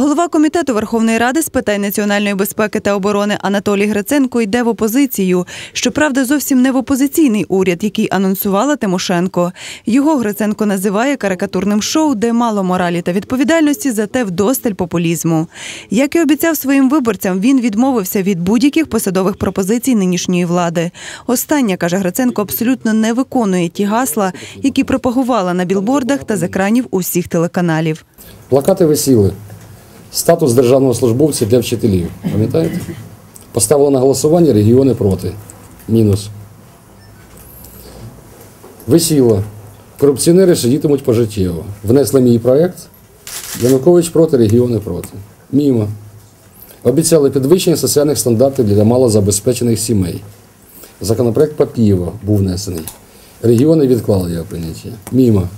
Голова комітету Верховної Ради з питань національної безпеки та оборони Анатолій Гриценко йде в опозицію. Щоправда, зовсім не в опозиційний уряд, який анонсувала Тимошенко. Його Гриценко називає карикатурним шоу, де мало моралі та відповідальності, зате вдосталь популізму. Як і обіцяв своїм виборцям, він відмовився від будь-яких посадових пропозицій нинішньої влади. Остання каже Гриценко, абсолютно не виконує ті гасла, які пропагувала на білбордах та з екранів усіх телеканалів. Плакати висіли. Статус державного службовця для вчителів. Пам'ятаєте? Поставили на голосування регіони проти. Мінус. Висіло. Корупціонери сидітимуть пожиттєво. Внесли мій проєкт. Янукович проти, регіони проти. Мімо. Обіцяли підвищення соціальних стандартів для малозабезпечених сімей. Законопроект Папієва був внесений. Регіони відклали його прийняття. Мімо.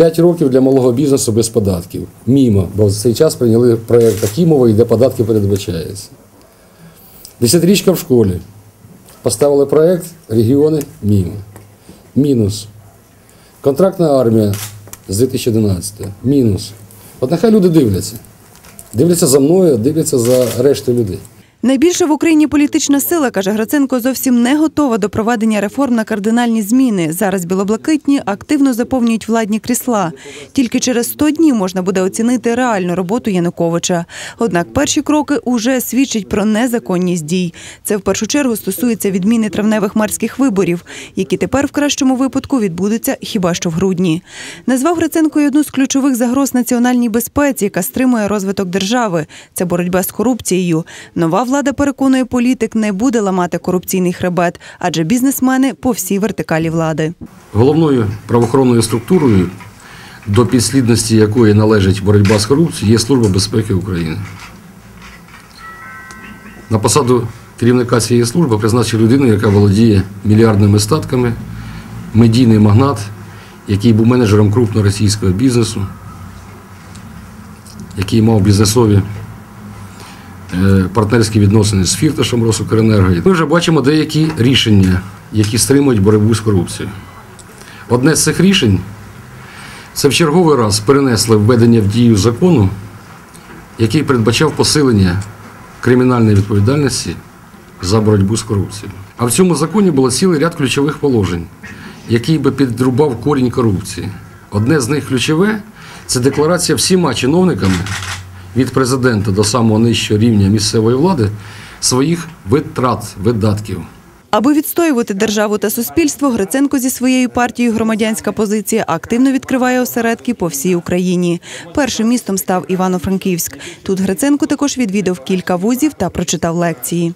П'ять років для малого бізнесу без податків. Мімо, бо в цей час прийняли проєкт Акімова, де податки передбачаються. Десятирічка в школі. Поставили проєкт регіони мімо. Мінус. Контрактна армія з 2011. Мінус. От нехай люди дивляться. Дивляться за мною, дивляться за рештою людей. Найбільша в Україні політична сила, каже Гриценко, зовсім не готова до проведення реформ на кардинальні зміни. Зараз білоблакитні активно заповнюють владні крісла. Тільки через 100 днів можна буде оцінити реальну роботу Януковича. Однак перші кроки уже свідчать про незаконність дій. Це в першу чергу стосується відміни травневих марських виборів, які тепер в кращому випадку відбудуться хіба що в грудні. Назвав Гриценко й одну з ключових загроз національній безпеці, яка стримує розвиток держави. Це боротьба з корупцією. Нова влада переконує, політик не буде ламати корупційний хребет, адже бізнесмени по всій вертикалі влади. Головною правоохоронною структурою, до підслідності якої належить боротьба з корупцією, є Служба безпеки України. На посаду керівника цієї служби призначив людину, яка володіє мільярдними статками, медійний магнат, який був менеджером крупного російського бізнесу, який мав бізнесові партнерські відносини з Фірташем Росукренерго. Ми вже бачимо деякі рішення, які стримують боротьбу з корупцією. Одне з цих рішень це в черговий раз перенесли введення в дію закону, який передбачав посилення кримінальної відповідальності за боротьбу з корупцією. А в цьому законі було цілий ряд ключових положень, який би підрубав корінь корупції. Одне з них ключове це декларація всіма чиновниками від президента до самого нижчого рівня місцевої влади своїх витрат, видатків. Аби відстоювати державу та суспільство, Гриценко зі своєю партією громадянська позиція активно відкриває осередки по всій Україні. Першим містом став Івано-Франківськ. Тут Гриценко також відвідав кілька вузів та прочитав лекції.